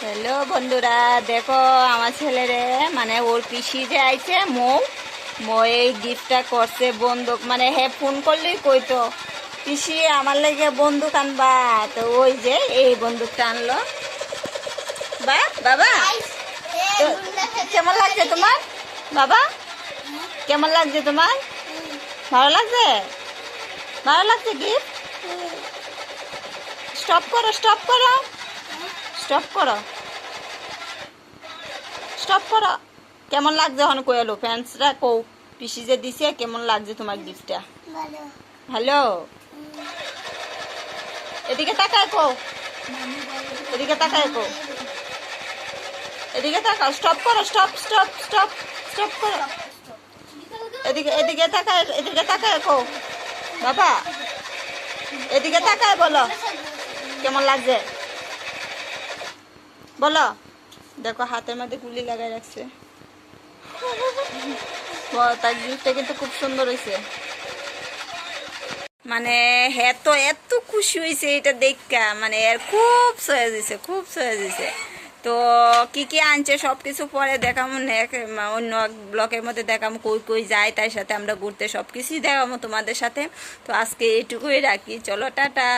Hello বন্ধুরা দেখো আমার ছেলেরে মানে ওর পিসি যে আইছে মৌ মৌ এই গিফটটা করছে বন্দুক মানে হে ফোন করলেই কইতো পিসি আমার লেগে বন্দুক আনবা। তো ওই যে এই বন্দুকটা আনলো। বা বাবা কেমন লাগছে তোমার? বাবা কেমন লাগছে তোমার? ভালো লাগছে? ভালো লাগছে গিফট? স্টপ করো স্টপ করো। স্টপ করো। স্টপ করো। কেমন লাগছে এখন কইলো ফ্যান্সরা কো পিসি যে দিছে কেমন লাগছে তোমার গিফটটা ভালো। হ্যালো এদিকে তাকায় কো এদিকে তাকায় কো এদিকে তাকাও। স্টপ করো স্টপ স্টপ স্টপ স্টপ করো। এদিকে এদিকে তাকায় এদিকে তাকায় কো বাবা এদিকে তাকায় বলো। কেমন লাগছে? বলো। দেখো, হাতের মধ্যে গুলি লাগাই রাখছে। তার কিন্তু খুব সুন্দর হয়েছে। মানে হ্যাঁ তো এত খুশি হয়েছে এটা দেখা। মানে এর খুব সয়ে দিছে খুব দিছে তো, কি কি আনছে সব কিছু পরে দেখামো অন্য ব্লকের মধ্যে দেখামো, কই কই যায়, তার সাথে আমরা ঘুরতে সব কিছুই দেখামো তোমাদের সাথে। তো আজকে এইটুকুই রাখি। চলো, টাটা।